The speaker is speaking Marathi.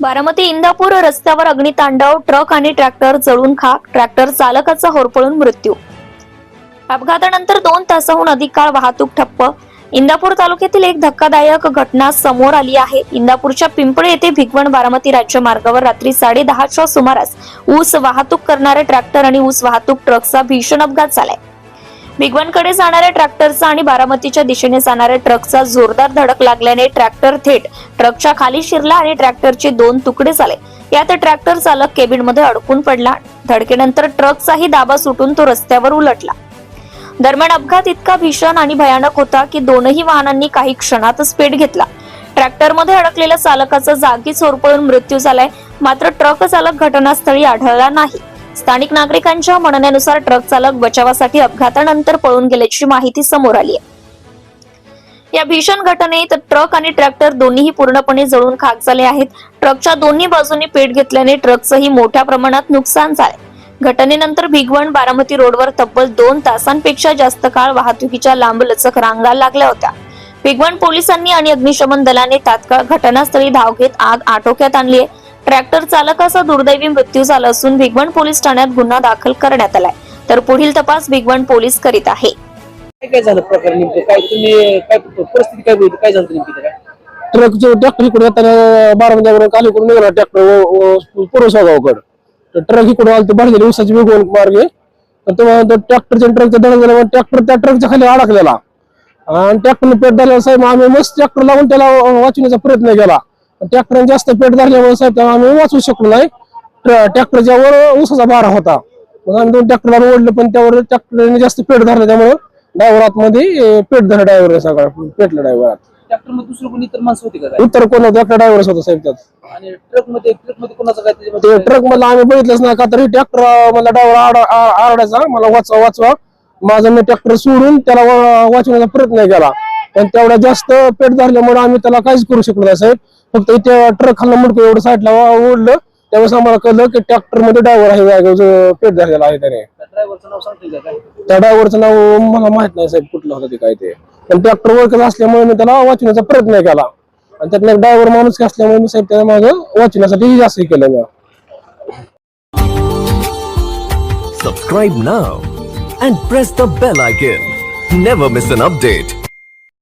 बारामती इंदापूर रस्त्यावर अग्नितांडव ट्रक आणि ट्रॅक्टर जळून खाक ट्रॅक्टर चालकाचा होरपळून मृत्यू. अपघातानंतर दोन तासाहून अधिक काळ वाहतूक ठप्प. इंदापूर तालुक्यातील एक धक्कादायक घटना समोर आली आहे. इंदापूरच्या पिंपळे येथे भिगवण बारामती राज्य मार्गावर रात्री साडे दहाच्या सुमारास ऊस वाहतूक करणारे ट्रॅक्टर आणि ऊस वाहतूक ट्रकचा भीषण अपघात झालाय. भिगवणकडे जाणाऱ्या ट्रॅक्टरचा आणि बारामतीच्या दिशेने जाणाऱ्या ट्रकचा जोरदार धडक लागल्याने ट्रॅक्टर थेट ट्रकच्या खाली शिरला आणि ट्रॅक्टरचे दोन तुकडे झाले. यात ट्रॅक्टर चालक केबिनमध्ये अडकून पडला. धडकेनंतर ट्रकचाही दाबा सुटून तो रस्त्यावर उलटला. दरम्यान अपघात इतका भीषण आणि भयानक होता की दोनही वाहनांनी काही क्षणातच पेट घेतला. ट्रॅक्टरमध्ये अडकलेल्या चालकाचा जागीच होरपळून मृत्यू झालाय. मात्र ट्रक चालक घटनास्थळी आढळला नाही. स्थानिक नागरिकांच्या म्हणण्यानुसार ट्रक चालक बचावासाठी अपघातानंतर पळून गेल्याची माहिती समोर आली आहे. या भीषण घटनेत ट्रक आणि ट्रॅक्टर दोन्हीही पूर्णपणे जळून खाक झाले आहेत. ट्रकच्या दोन्ही बाजूनी पेट घेतल्याने ट्रकचंही मोठ्या प्रमाणात नुकसान झाले घटनेनंतर भिगवण बारामती रोडवर तब्बल दोन तासांपेक्षा जास्त काळ वाहतुकीच्या लांबलचक रांगा लागल्या होत्या. भिगवण पोलिसांनी आणि अग्निशमन दलाने तात्काळ घटनास्थळी धाव घेत आग आटोक्यात आणली आहे. ट्रॅक्टर चालकाचा दुर्दैवी मृत्यू झाला असून भिगवण पोलीस ठाण्यात गुन्हा दाखल करण्यात आलाय. तर पुढील तपास भिगवण पोलीस करीत आहे. काय काय झालं प्रकार नेमकं? काय तुम्ही काय परिस्थिती काय होती? काय झालं नेमकं काय ट्रकचे ट्रॅक्टर इकडे येताना बारामतीकडून करून निघाला ट्रॅक्टर पुरसागावकडे तर ट्रक इकडे आलं ते भरलेली उसाची वेगवेगळे मार्गे. तर तेव्हा तो ट्रॅक्टरच्या ट्रकचा धडक झाला ट्रॅक्टर त्या ट्रकच्या खाली अडकलेला. आणि ट्रॅक्टरने पेट धरलेला साहेब आम्ही मस्त ट्रॅक्टर लावून त्याला वाचवण्याचा प्रयत्न केला. ट्रॅक्टरने जास्त पेट धरल्यामुळे साहेब आम्ही वाचवू शकलो नाही. ट्र- ट्रॅक्टरच्या वर उसाचा भारा होता. मग आम्ही दोन ट्रॅक्टरला ओढले पण त्यावर ट्रॅक्टरने जास्त पेट धरलं त्यामुळे ड्रायव्हर आतमध्ये अं, पेट धरला ड्रायव्हर सगळा पेटला ड्रायव्हर ट्रॅक्टरमध्ये दुसरं कोणी इतर माणसं होती का इतर कोण होतं होता साहेब त्यात. आणि ट्रकमध्ये ट्रकमध्ये कोणाचं काय त्याच्यामध्ये? ते ट्रक मला आम्ही बघितलंच नाही का तर ट्रॅक्टर मला ड्रायव्हर आरडायचा मला वाचवा वाचवा. माझा मी ट्रॅक्टर सोडून त्याला वाचवण्याचा प्रयत्न केला. पण तेवढा जास्त पेट धरल्यामुळे आम्ही त्याला काहीच करू शकलो नाही साहेब. फक्त इथे ट्रक खाल्ला मुडकं एवढं साईडला ओढलं त्यावेळेस आम्हाला कळलं की ट्रॅक्टरमध्ये ड्रायव्हर आहे जो पेट धरलेला आहे त्याने. त्या ड्रायव्हरचं नाव मला माहीत नाही साहेब कुठलं होतं ते काय ते. पण ट्रॅक्टर वर्कच असल्यामुळे मी त्याला वाचवण्याचा प्रयत्न केला. आणि त्यातला एक ड्रायव्हर माणूस असल्यामुळे मी साहेब त्याला माझं वाचवण्यासाठी जास्त हे केलं मी Subscribe now and press the bell icon. Never miss an update.